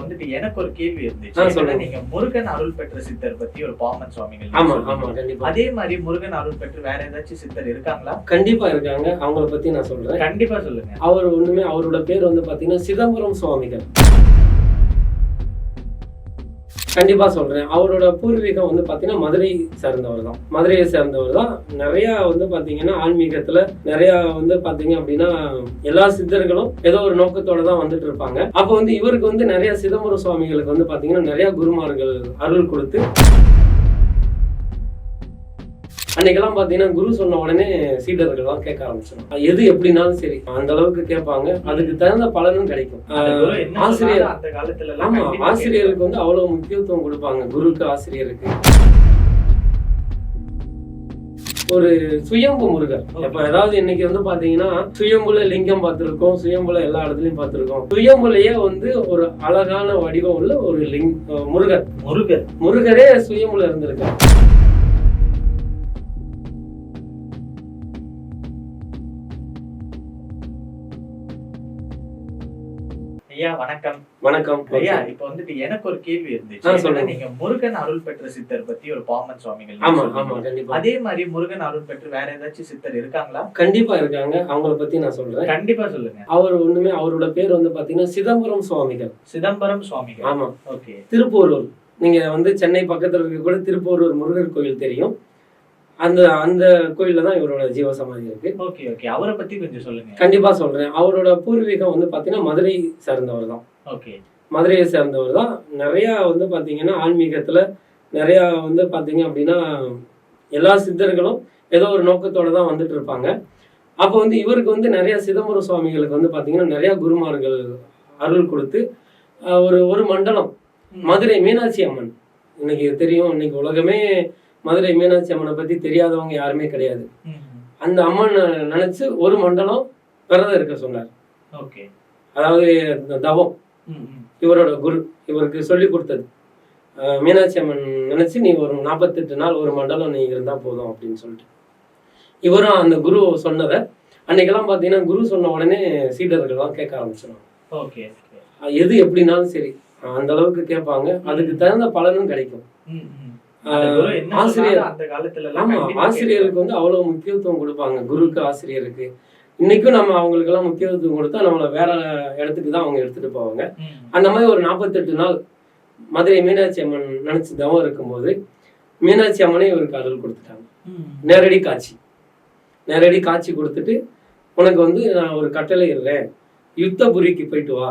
வந்துட்டு எனக்கு ஒரு கேள்வி இருந்துச்சு. நீங்க முருகன் அருள் பெற்ற சித்தர் பத்தி ஒரு பாமன் சுவாமிகள் அதே மாதிரி முருகன் அருள் பெற்று வேற ஏதாச்சும் சித்தர் இருக்காங்களா? கண்டிப்பா இருக்காங்க. அவங்கள பத்தி நான் சொல்றேன். கண்டிப்பா சொல்லுங்க. அவர் ஒண்ணுமே அவரோட பேர் வந்து பாத்தீங்கன்னா சிதம்பரம் சுவாமிகள். கண்டிப்பா சொல்றேன். அவரோட பூர்வீகம் வந்து பாத்தீங்கன்னா மதுரை சேர்ந்தவர் தான். மதுரையை சேர்ந்தவர் தான். நிறைய வந்து பாத்தீங்கன்னா ஆன்மீகத்துல நிறைய வந்து பாத்தீங்க அப்படின்னா எல்லா சித்தர்களும் ஏதோ ஒரு நோக்கத்தோட தான் வந்துட்டு இருப்பாங்க. அப்ப வந்து இவருக்கு வந்து நிறைய சிதம்பரம் சுவாமிகளுக்கு வந்து பாத்தீங்கன்னா நிறைய குருமார்கள் அருள் கொடுத்து அன்னைக்கெல்லாம் பாத்தீங்கன்னா குரு சொன்ன உடனே சீடர்கள்லாம் கேட்க ஆரம்பிச்சிடும். எது எப்படினாலும் சரி அந்த அளவுக்கு கேட்பாங்க. அதுக்கு தகுந்த பலனும் கிடைக்கும். ஆசிரியர் அந்த காலத்துல ஆமா ஆசிரியருக்கு வந்து அவ்வளவு முக்கியத்துவம் கொடுப்பாங்க குருக்கு ஆசிரியருக்கு. ஒரு சுயம்பு முருகர். இப்ப ஏதாவது இன்னைக்கு வந்து பாத்தீங்கன்னா சுயம்புல லிங்கம் பார்த்திருக்கோம் சுயம்புல எல்லா இடத்துலயும் பார்த்திருக்கோம். சுயம்புலயே வந்து ஒரு அழகான வடிவம் உள்ள ஒரு லிங் முருகர். முருகர். முருகரே சுயம்புல இருந்திருக்காரு. ஐயா வணக்கம். வணக்கம். ஐயா இப்ப வந்துட்டு எனக்கு ஒரு கேள்வி இருந்துச்சு. நீங்க முருகன் அருள் பெற்ற சித்தர் பத்தி ஒரு பாமன் சுவாமிகள் அதே மாதிரி முருகன் அருள் பெற்று வேற ஏதாச்சும் சித்தர் இருக்காங்களா? கண்டிப்பா இருக்காங்க. அவங்கள பத்தி நான் சொல்றேன். கண்டிப்பா சொல்லுங்க. அவர் ஒண்ணுமே அவரோட பேர் வந்து பாத்தீங்கன்னா சிதம்பரம் சுவாமிகள். சிதம்பரம் சுவாமிகள். ஆமா. ஓகே. திருப்போரூர். நீங்க வந்து சென்னை பக்கத்துல இருக்க கூட திருப்போரூர் முருகர் கோயில் தெரியும். அந்த அந்த கோயில்ல தான் இவரோட ஜீவசமாதி இருக்கு. Okay okay. அவரை பத்தி கொஞ்சம் சொல்லுங்க. கண்டிப்பா சொல்றேன். அவரோட பூர்வீகம் வந்து பாத்தீங்கன்னா மதுரை சேர்ந்தவர் தான். ஓகே. மதுரையை சேர்ந்தவர் தான். நிறைய வந்து பாத்தீங்கன்னா ஆன்மீகத்துல நிறைய வந்து பாத்தீங்க அப்படின்னா எல்லா சித்தர்களும் ஏதோ ஒரு நோக்கத்தோட தான் வந்துட்டு இருப்பாங்க. அப்போ வந்து இவருக்கு வந்து நிறைய சிதம்பரம் சுவாமிகளுக்கு வந்து பாத்தீங்கன்னா நிறைய குருமார்கள் அருள் கொடுத்து ஒரு ஒரு மண்டலம். மதுரை மீனாட்சி அம்மன். இன்னைக்கு தெரியும் இன்னைக்கு உலகமே மதுரை மீனாட்சி அம்மனை பத்தி தெரியாதவங்க யாருமே கிடையாது. அந்த அம்மன் நினைச்சு ஒரு மண்டலம் விரதம் இருக்க சொன்னார். அதாவது தவம். இவரோட குரு இவருக்கு சொல்லி கொடுத்தது. மீனாட்சி அம்மன் நினைச்சு நீ ஒரு நாற்பத்தெட்டு நாள் ஒரு மண்டலம் நீ இருந்தா போதும் அப்படின்னு சொல்லிட்டு. இவரும் அந்த குரு சொன்னதை அன்னைக்கெல்லாம் பார்த்தீங்கன்னா குரு சொன்ன உடனே சீடர்கள்லாம் கேட்க ஆரம்பிச்சிடும் ஓகே. ஓகே எது எப்படினாலும் சரி அந்த அளவுக்கு கேட்பாங்க. அதுக்கு தகுந்த பலனும் கிடைக்கும். ஆசிரியர். அந்த காலத்துல ஆசிரியருக்கு வந்து அவ்வளவு முக்கியத்துவம் கொடுப்பாங்க. குருக்கு ஆசிரியருக்கு. இன்னைக்கும் நம்ம அவங்களுக்கு எல்லாம் முக்கியத்துவம் கொடுத்தா நம்மளை வேற இடத்துக்கு தான் அவங்க எடுத்துட்டு போவாங்க. அந்த மாதிரி ஒரு நாற்பத்தெட்டு நாள் மதுரை மீனாட்சி அம்மன் நினைச்சு தவம் இருக்கும்போது மீனாட்சி அம்மனே இவருக்கு அருள் கொடுத்துட்டாங்க. நேரடி காட்சி. நேரடி காட்சி கொடுத்துட்டு உனக்கு வந்து நான் ஒரு கட்டளை இடுறேன். யுத்தபுரிக்கு போயிட்டு வா.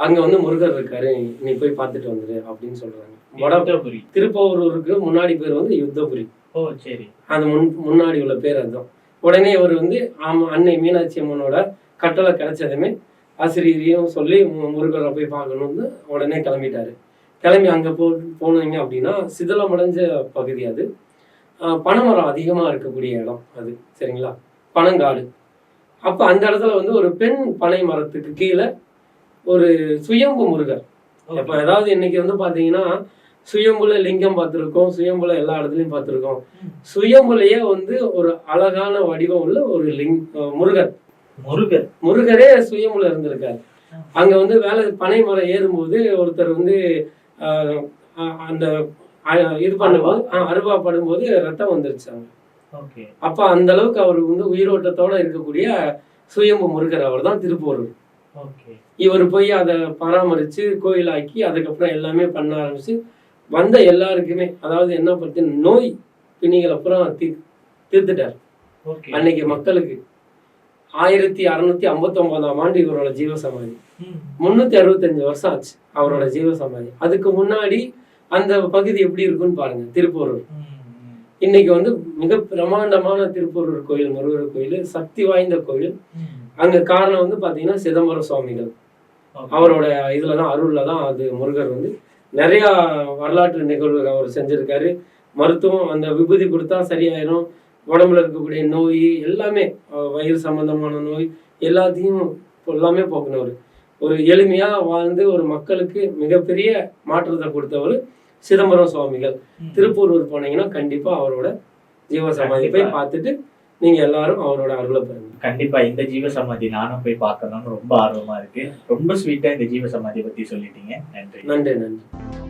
அங்க வந்து முருகர் இருக்காரு நீ போய் பார்த்துட்டு வந்துரு அப்படின்னு சொல்றாங்க. வட யுத்தபுரி. திருப்பவரூருக்கு முன்னாடி பேர் வந்து யுத்தபுரி. ஓ சரி. அது முன் முன்னாடி உள்ள பேர் அதுதான். உடனே அவர் வந்து ஆமா அன்னை மீனாட்சி அம்மனோட கட்டளை கிடைச்சதுமே ஆசிரியரையும் சொல்லி முருகரை போய் பார்க்கணும்னு உடனே கிளம்பிட்டாரு. கிளம்பி அங்கே போ போனீங்க அப்படின்னா சிதிலமடைஞ்ச பகுதி அது. பனைமரம் அதிகமாக இருக்கக்கூடிய இடம் அது சரிங்களா? பனங்காடு. அப்போ அந்த இடத்துல வந்து ஒரு பெண் பனை மரத்துக்கு கீழே ஒரு சுயம்பு முருகர். இப்போ ஏதாவது இன்னைக்கு வந்து பார்த்தீங்கன்னா சுயம்புல லிங்கம் பார்த்துருக்கோம் சுயம்புல எல்லா இடத்துலையும் பார்த்துருக்கோம். சுயம்புலயே வந்து ஒரு அழகான வடிவம் உள்ள ஒரு லிங் முருகர். முருகர். முருகரே சுயம்புல இருந்திருக்காரு. அங்க வந்து வேலை பனை மரம் ஏறும்போது ஒருத்தர் வந்து அந்த இது பண்ணும்போது அருவா? படும்போது ரத்தம் வந்துருச்சு அங்க. ஓகே. அப்ப அந்த அளவுக்கு அவர் வந்து உயிரோட்டத்தோட இருக்கக்கூடிய சுயம்பு முருகர் அவர் தான் திருப்பூர் இவர் போய் அதை பராமரிச்சு கோயிலாக்கி அதுக்கப்புறம் எல்லாமே பண்ண ஆரம்பிச்சு வந்த எல்லாருக்குமே அதாவது என்ன பத்தி நோய் பிணிகள் அப்புறம் தீ தீர்த்துட்டார். அன்னைக்கு மக்களுக்கு. ஆயிரத்தி அறுநூத்தி ஐம்பத்தி ஒன்பதாம் ஆண்டு இவரோட ஜீவசமாதி. முன்னூத்தி அறுபத்தஞ்சு வருஷம் ஆச்சு அவரோட ஜீவசமாதி. அதுக்கு முன்னாடி அந்த பகுதி எப்படி இருக்குன்னு பாருங்க திருப்பூரூர். இன்னைக்கு வந்து மிக பிரமாண்டமான திருப்பூரூர் கோயில் முருகர் கோயில் சக்தி வாய்ந்த கோயில். அங்க காரணம் வந்து பாத்தீங்கன்னா சிதம்பரம் சுவாமிகள். அவரோட இதுல தான் அருள்ல தான் அது முருகர் வந்து நிறைய வரலாற்று நிகழ்வுகள் அவர் செஞ்சிருக்காரு மருத்துவம் அந்த விபூதி கொடுத்தா சரியாயிரும் உடம்புல இருக்கக்கூடிய நோய் எல்லாமே வயிறு சம்பந்தமான நோய் எல்லாத்தையும் எல்லாமே போக்குனவர் ஒரு எளிமையா வாழ்ந்து ஒரு மக்களுக்கு மிகப்பெரிய மாற்றத்தை கொடுத்தவர் சிதம்பரம் சுவாமிகள் ம். திருப்பூரூர் போனீங்கன்னா கண்டிப்பா அவரோட ஜீவசமாதி போய் கண்டிப்பா. பார்த்துட்டு நீங்க எல்லாரும் அவரோட அருளை பெறுங்க. கண்டிப்பா இந்த ஜீவ சமாதி நானும் போய் பார்க்கணும்னு ரொம்ப ஆர்வமா இருக்கு. ரொம்ப ஸ்வீட்டா இந்த ஜீவ சமாதி பத்தி சொல்லிட்டீங்க. நன்றி. நன்றி நன்றி.